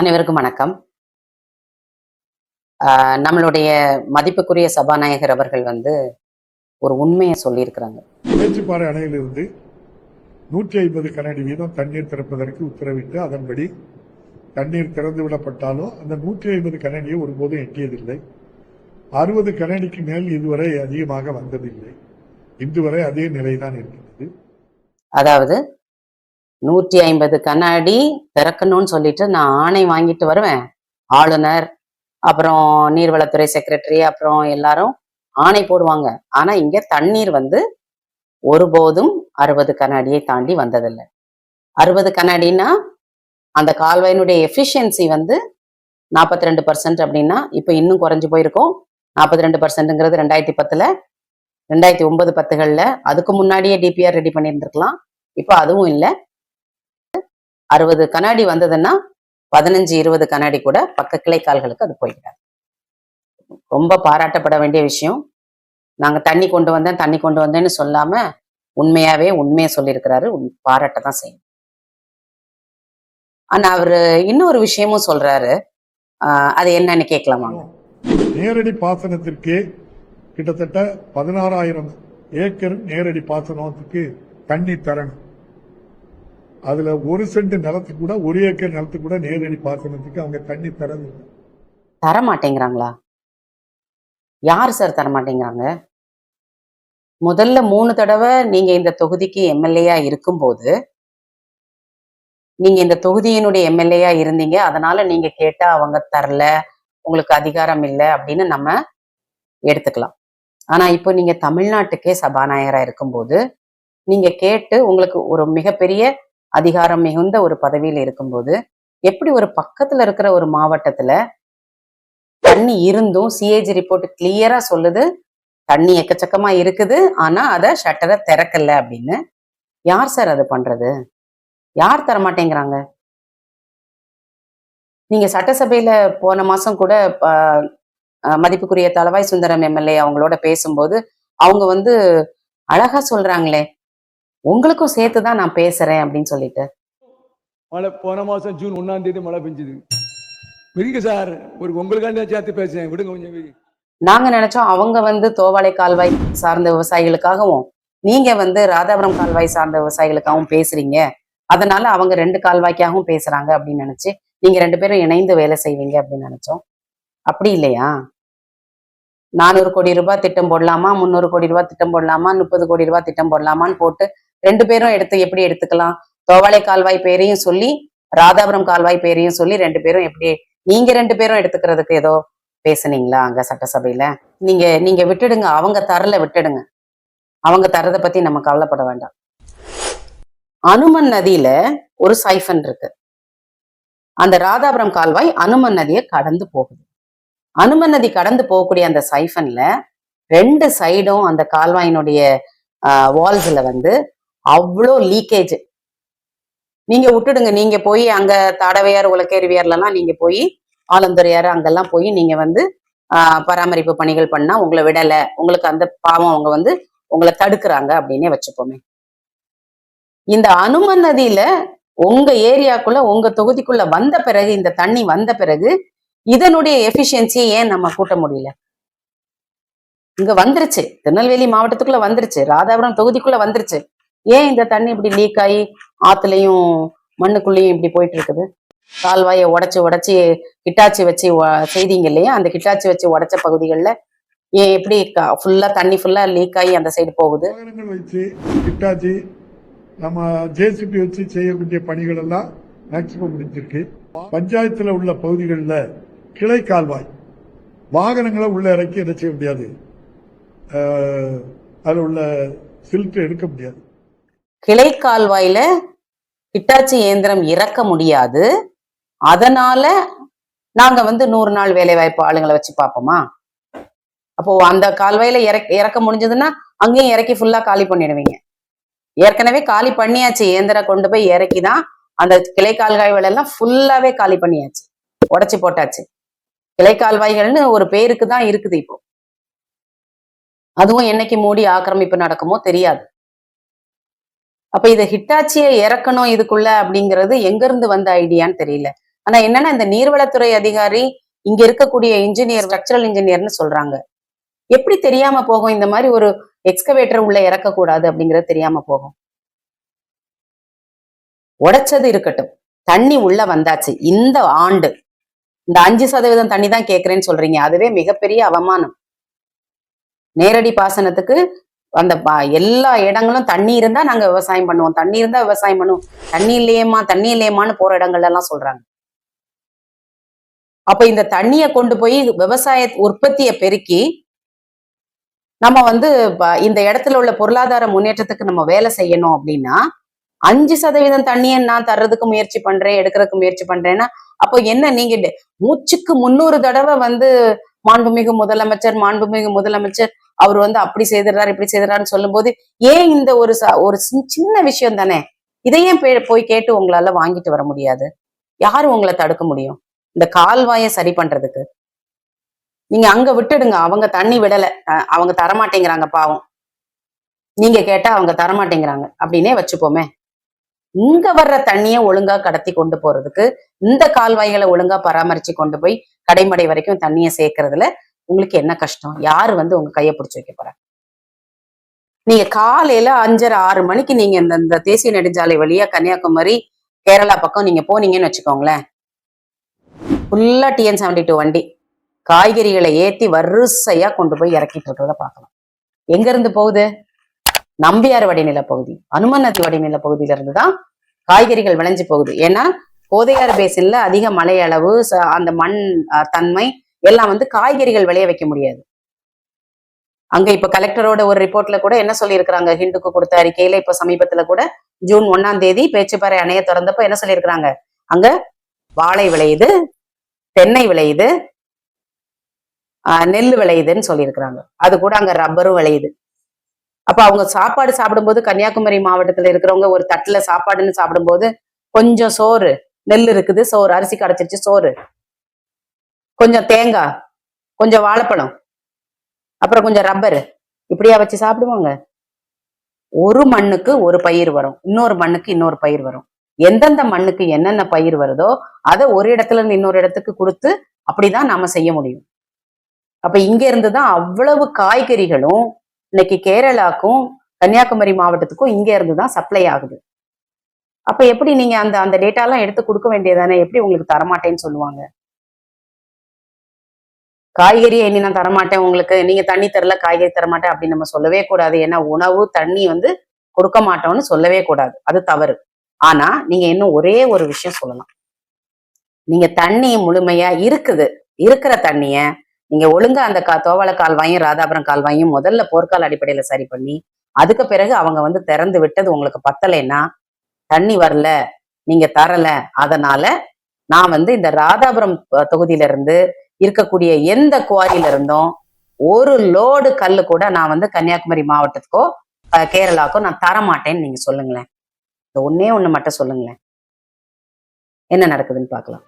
அனைவருக்கும் வணக்கம். நம்மளுடைய மதிப்புக்குரிய சபாநாயகர் அவர்கள் வந்து ஒரு உண்மையை சொல்லியிருக்கிறாங்க. பேச்சுப்பாறை அணையிலிருந்து நூற்றி ஐம்பது கனஅடி வீதம் தண்ணீர் திறப்பதற்கு உத்தரவிட்டு அதன்படி தண்ணீர் திறந்து விடப்பட்டாலும் அந்த நூற்றி ஐம்பது கனஅடியை ஒருபோதும் எட்டியதில்லை. அறுபது கனஅடிக்கு மேல் இதுவரை அதிகமாக வந்ததில்லை. இன்று வரை அதே நிலைதான் இருக்கிறது அதாவது நூற்றி ஐம்பது கண்ணாடி திறக்கணும்னு சொல்லிட்டு நான் ஆணை வாங்கிட்டு வருவேன். ஆளுநர் அப்புறம் நீர்வளத்துறை செக்ரட்டரி அப்புறம் எல்லாரும் ஆணை போடுவாங்க. ஆனா இங்க தண்ணீர் வந்து ஒருபோதும் அறுபது கண்ணாடியை தாண்டி வந்ததில்லை. அறுபது கண்ணாடின்னா அந்த கால்வாயினுடைய எஃபிஷியன்சி வந்து நாற்பத்தி ரெண்டு பர்சன்ட் அப்படின்னா இப்போ இன்னும் குறைஞ்சு போயிருக்கோம். நாற்பத்தி ரெண்டு பர்சன்ட்ங்கிறது ரெண்டாயிரத்தி பத்துல ரெண்டாயிரத்தி ஒன்பது பத்துகள்ல அதுக்கு முன்னாடியே டிபிஆர் ரெடி பண்ணியிருந்திருக்கலாம். இப்போ அதுவும் இல்லை. அறுபது கண்ணாடி வந்ததுன்னா பதினஞ்சு இருபது கண்ணாடி கூட பக்க கிளைக்கால்களுக்கு அது போய்விடாது ரொம்ப பாராட்டப்பட வேண்டிய விஷயம். நாங்க தண்ணி கொண்டு வந்தேன் தண்ணி கொண்டு வந்தேன்னு சொல்லாம உண்மையாவே உண்மையை சொல்லியிருக்கிறாரு. பாராட்ட தான் செய்யணும் ஆனா அவரு இன்னொரு விஷயமும் சொல்றாரு. ஆஹ் அது என்னன்னு கேட்கலாமா நேரடி பாசனத்திற்கு கிட்டத்தட்ட பதினாறாயிரம் ஏக்கர் நேரடி பாசனத்துக்கு தண்ணி தரணும். அதுல ஒரு சென்ட் நிலத்துக்கு கூட ஒரு ஏக்கர் நிலத்துக்கு கூட நேரடி பாசனத்துக்கு அவங்க தண்ணி தரது தர மாட்டேங்கிறாங்களா யார் சார் தர மாட்டேங்கிறாங்க முதல்ல மூணு தடவை நீங்க இந்த தொகுதிக்கு எம்எல்ஏயா இருக்கும்போது நீங்க இந்த தொகுதியினுடைய எம்எல்ஏயா இருந்தீங்க அதனால நீங்க கேட்டா அவங்க தரல உங்களுக்கு அதிகாரம் இல்லை அப்படின்னு நம்ம எடுத்துக்கலாம். ஆனா இப்போ நீங்க தமிழ்நாட்டுக்கே சபாநாயகரா இருக்கும்போது நீங்க கேட்டு உங்களுக்கு ஒரு மிகப்பெரிய அதிகாரம் மிகுந்த ஒரு பதவியில் இருக்கும்போது எப்படி ஒரு பக்கத்துல இருக்கிற ஒரு மாவட்டத்துல தண்ணி இருந்தும் சிஏஜி ரிப்போர்ட் கிளியரா சொல்லுது தண்ணி எக்கச்சக்கமா இருக்குது ஆனா அத ஷட்டரை திறக்கல அப்படின்னு. யார் சார் அது பண்றது? யார் தரமாட்டேங்கிறாங்க? நீங்க சட்டசபையில போன மாசம் கூட மதிப்புக்குரிய தலவாய் சுந்தரம் எம்எல்ஏ அவங்களோட பேசும்போது அவங்க வந்து அழகா சொல்றாங்களே உங்களுக்கும் சேர்த்து தான் நான் பேசுறேன் அப்படின்னு சொல்லிட்டு. மழை போன மாசம் ஜூன் ஒண்ணாம் தேதி மழை பெஞ்சுது. விடுங்க சார் ஒரு உங்களுக்காண்டி சேர்த்து பேசுறேன். விடுங்க கொஞ்சம். நாங்க நினைச்சோம் அவங்க வந்து தோவாளை கால்வாய் சார்ந்த விவசாயிகளுக்காகவும் நீங்க வந்து ராதாபுரம் கால்வாய் சார்ந்த விவசாயிகளுக்காகவும் பேசுறீங்க. அதனால அவங்க ரெண்டு கால்வாய்க்காகவும் பேசுறாங்க அப்படின்னு நினைச்சு நீங்க ரெண்டு பேரும் இணைந்து வேலை செய்வீங்க அப்படின்னு நினைச்சோம். அப்படி இல்லையா? நானூறு கோடி ரூபாய் திட்டம் போடலாமா? முந்நூறு கோடி ரூபாய் திட்டம் போடலாமா? முப்பது கோடி ரூபாய் திட்டம் போடலாமான்னு போட்டு ரெண்டு பேரும் எடுத்து எப்படி எடுத்துக்கலாம்? தோவாளை கால்வாய் பேரையும் சொல்லி ராதாபுரம் கால்வாய் பேரையும் சொல்லி ரெண்டு பேரும் எப்படி நீங்க ரெண்டு பேரும் எடுத்துக்கிறதுக்கு ஏதோ பேசுனீங்களா அங்க சட்டசபையில? நீங்க நீங்க விட்டுடுங்க அவங்க தரல விட்டுடுங்க. அவங்க தரத பத்தி நம்ம கவலைப்பட வேண்டாம். அனுமன் நதியில ஒரு சைஃபன் இருக்கு. அந்த ராதாபுரம் கால்வாய் அனுமன் நதியை கடந்து போகுது. அனுமன் நதி கடந்து போகக்கூடிய அந்த சைஃபன்ல ரெண்டு சைடும் அந்த கால்வாயினுடைய வால்ஸ்ல வந்து அவ்வளோ லீக்கேஜ் நீங்க விட்டுடுங்க. நீங்க போய் அங்க தாடவையார் உலக்கேரிவியார்லாம் நீங்க போய் ஆலந்துறையார் அங்கெல்லாம் போய் நீங்க வந்து ஆஹ் பராமரிப்பு பணிகள் பண்ணா உங்களை விடல. உங்களுக்கு அந்த பாவம் அவங்க வந்து உங்களை தடுக்கிறாங்க அப்படின்னே வச்சுப்போமே. இந்த அனுமன் நதியில உங்க ஏரியாக்குள்ள உங்க தொகுதிக்குள்ள வந்த பிறகு இந்த தண்ணி வந்த பிறகு இதனுடைய எஃபிஷியன்சியை ஏன் நம்ம கூட்ட முடியல? இங்க வந்துருச்சு. திருநெல்வேலி மாவட்டத்துக்குள்ள வந்துருச்சு. ராதாபுரம் தொகுதிக்குள்ள வந்துருச்சு. ஏன் இந்த தண்ணி இப்படி லீக் ஆகி ஆத்துலயும் மண்ணுக்குள்ளேயும் இப்படி போயிட்டு இருக்குது கால்வாயை உடச்சி உடச்சி கிட்டாச்சி வச்சு செய்தீங்க இல்லையா? அந்த கிட்டாச்சி வச்சு உடச்ச பகுதிகளில் ஏன் எப்படி ஃபுல்லா தண்ணி ஃபுல்லா லீக் ஆகி அந்த சைடு போகுது? வச்சு கிட்டாச்சி நம்ம ஜேசிபி வச்சு செய்யக்கூடிய பணிகள் எல்லாம் மேக்சிமம் முடிஞ்சிருக்கு. பஞ்சாயத்துல உள்ள பகுதிகளில் கிளை கால்வாய் வாகனங்களை உள்ள இறக்கி என்ன செய்ய முடியாது? அதில் உள்ள சில்ட் எடுக்க முடியாது. கிளை கால்வாயில கிட்டாச்சி இயந்திரம் இறக்க முடியாது. அதனால நாங்க வந்து நூறு நாள் வேலை வாய்ப்பு ஆளுங்களை வச்சு பார்ப்போமா? அப்போ அந்த கால்வாயில இறக்க இறக்க முடிஞ்சதுன்னா அங்கேயும் இறக்கி ஃபுல்லா காலி பண்ணிடுவீங்க. ஏற்கனவே காலி பண்ணியாச்சு. இயந்திரம் கொண்டு போய் இறக்கி தான் அந்த கிளை கால்வாய்கள் எல்லாம் ஃபுல்லாவே காலி பண்ணியாச்சு. உடைச்சு போட்டாச்சு. கிளை கால்வாய்கள்னு ஒரு பேருக்கு தான் இருக்குது இப்போ. அதுவும் என்னைக்கு மூடி ஆக்கிரமிப்பு நடக்குமோ தெரியாது. அப்ப இதை ஹிட்டாச்சியை இறக்கணும் இதுக்குள்ள அப்படிங்கிறது எங்க இருந்து வந்த ஐடியான்னு தெரியல. ஆனா என்னன்னா இந்த நீர்வளத்துறை அதிகாரி இங்க இருக்கக்கூடிய இன்ஜினியர் ஸ்ட்ரக்சரல் இன்ஜினியர்னு சொல்றாங்க. எப்படி தெரியாம போகும்? இந்த மாதிரி ஒரு எக்ஸ்கவேட்டர் உள்ள இறக்கக்கூடாது அப்படிங்கிறது தெரியாம போகும். உடைச்சது இருக்கட்டும். தண்ணி உள்ள வந்தாச்சு. இந்த ஆண்டு. இந்த அஞ்சு சதவீதம் தண்ணி தான் கேட்கறேன்னு சொல்றீங்க. அதுவே மிகப்பெரிய அவமானம். நேரடி பாசனத்துக்கு அந்த எல்லா இடங்களும் தண்ணி இருந்தா நாங்க விவசாயம் பண்ணுவோம். தண்ணி இருந்தா விவசாயம் பண்ணுவோம். தண்ணி இல்லையேம்மா தண்ணி இல்லையேமான்னு போற இடங்கள்ல எல்லாம் சொல்றாங்க. அப்ப இந்த தண்ணியை கொண்டு போய் விவசாய உற்பத்தியை பெருக்கி நம்ம வந்து இந்த இடத்துல உள்ள பொருளாதார முன்னேற்றத்துக்கு நம்ம வேலை செய்யணும் அப்படின்னா அஞ்சு சதவீதம் தண்ணியை நான் தர்றதுக்கு முயற்சி பண்றேன் எடுக்கிறதுக்கு முயற்சி பண்றேன்னா அப்போ என்ன நீங்க மூச்சுக்கு முன்னூறு தடவை வந்து மாண்புமிகு முதலமைச்சர் மாண்புமிகு முதலமைச்சர் அவர் வந்து அப்படி செய்திடறாரு இப்படி செய்திடறாருன்னு சொல்லும்போது ஏன் இந்த ஒரு ச- ஒரு சின்ன விஷயம் தானே? இதையும் போய் கேட்டு உங்களால வாங்கிட்டு வர முடியாது. யாரு உங்களை தடுக்க முடியும்? இந்த கால்வாயை சரி பண்றதுக்கு. நீங்க அங்க விட்டுடுங்க அவங்க தண்ணி விடல. அவங்க தரமாட்டேங்கிறாங்க பாவம். நீங்க கேட்டா அவங்க தரமாட்டேங்கிறாங்க. அப்படின்னே வச்சுப்போமே. இங்க வர்ற தண்ணியை ஒழுங்கா கடத்தி கொண்டு போறதுக்கு இந்த கால்வாய்களை ஒழுங்கா பராமரிச்சு கொண்டு போய் கடைமடை வரைக்கும் தண்ணியை சேர்க்கறதுல உங்களுக்கு என்ன கஷ்டம்? யாரு வந்து உங்க கையை பிடிச்சி வைக்க போறாங்க நீங்க காலையில அஞ்சரை ஆறு மணிக்கு நீங்க இந்த இந்த தேசிய நெடுஞ்சாலை வழியா கன்னியாகுமரி கேரளா பக்கம் நீங்க போனீங்கன்னு வச்சுக்கோங்களேன். ஃபுல்லா டிஎன் செவன்டி டூ வண்டி. காய்கறிகளை ஏத்தி வரிசையா கொண்டு போய் இறக்கிட்டு இருக்கிறத பார்க்கலாம். எங்க இருந்து போகுது? நம்பியார் வடிநில பகுதி. அனுமன் நதி வடிநில பகுதியில இருந்து தான் காய்கறிகள் விளைஞ்சு போகுது. ஏன்னா கோதையார் பேசின்ல அதிக மழை அளவு அந்த மண் தன்மை எல்லாம் வந்து காய்கறிகள் விளைய வைக்க முடியாது. அங்க இப்ப கலெக்டரோட ஒரு ரிப்போர்ட்ல கூட என்ன சொல்லியிருக்கிறாங்க? ஹிந்துக்கு கொடுத்த அறிக்கையில இப்ப சமீபத்துல கூட ஜூன் ஒன்னாம் தேதி பேச்சுப்பாறை அணைய திறந்தப்ப என்ன சொல்லியிருக்கிறாங்க? அங்க வாழை விளையுது தென்னை விளையுது ஆஹ், நெல் விளையுதுன்னு சொல்லியிருக்கிறாங்க. அது கூட அங்க ரப்பரும் விளையுது. அப்ப அவங்க சாப்பாடு சாப்பிடும்போது கன்னியாகுமரி மாவட்டத்துல இருக்கிறவங்க ஒரு தட்டுல சாப்பாடுன்னு சாப்பிடும்போது கொஞ்சம் சோறு நெல் இருக்குது சோறு அரிசி கடைச்சிருச்சு சோறு. கொஞ்சம் தேங்காய் கொஞ்சம் வாழைப்பழம் அப்புறம் கொஞ்சம் ரப்பர் இப்படியா வச்சு சாப்பிடுவாங்க. ஒரு மண்ணுக்கு ஒரு பயிர் வரும். இன்னொரு மண்ணுக்கு இன்னொரு பயிர் வரும். எந்தெந்த மண்ணுக்கு என்னென்ன பயிர் வருதோ அதை ஒரு இடத்துல இருந்து இன்னொரு இடத்துக்கு கொடுத்து அப்படிதான் நாம செய்ய முடியும். அப்ப இங்க இருந்து தான் அவ்வளவு காய்கறிகளும் இன்னைக்கு கேரளாக்கும் கன்னியாகுமரி மாவட்டத்துக்கும் இங்க இருந்து தான் சப்ளை ஆகுது. அப்ப எப்படி நீங்க அந்த அந்த டேட்டாலாம் எடுத்து கொடுக்க வேண்டியதானே எப்படி உங்களுக்கு தரமாட்டேன்னு சொல்லுவாங்க? காய்கறியை இனி நான் தரமாட்டேன். உங்களுக்கு நீங்க தண்ணி தரல காய்கறி தரமாட்டேன் அப்படின்னு நம்ம சொல்லவே கூடாது. ஏன்னா உணவு தண்ணி வந்து கொடுக்க மாட்டோம்னு சொல்லவே கூடாது. அது தவறு. ஆனா நீங்க இன்னும் ஒரே ஒரு விஷயம் சொல்லலாம் நீங்க தண்ணி முழுமையா இருக்குது. இருக்கிற தண்ணிய நீங்க ஒழுங்கா அந்த கா தோவாள கால்வாயும் ராதாபுரம் கால்வாயும் முதல்ல போர்க்கால அடிப்படையில சரி பண்ணி அதுக்கு பிறகு அவங்க வந்து திறந்து விட்டது உங்களுக்கு பத்தலைன்னா தண்ணி வரல நீங்க தரல. அதனால நான் வந்து இந்த ராதாபுரம் தொகுதியில இருந்து இருக்கக்கூடிய எந்த குவாரியில இருந்தும் ஒரு லோடு கல் கூட நான் வந்து கன்னியாகுமரி மாவட்டத்துக்கோ அஹ், கேரளாக்கோ நான் தர மாட்டேன்னு நீங்க சொல்லுங்களேன். இந்த ஒன்னே ஒண்ணு மட்டும் சொல்லுங்களேன். என்ன நடக்குதுன்னு பார்க்கலாம்.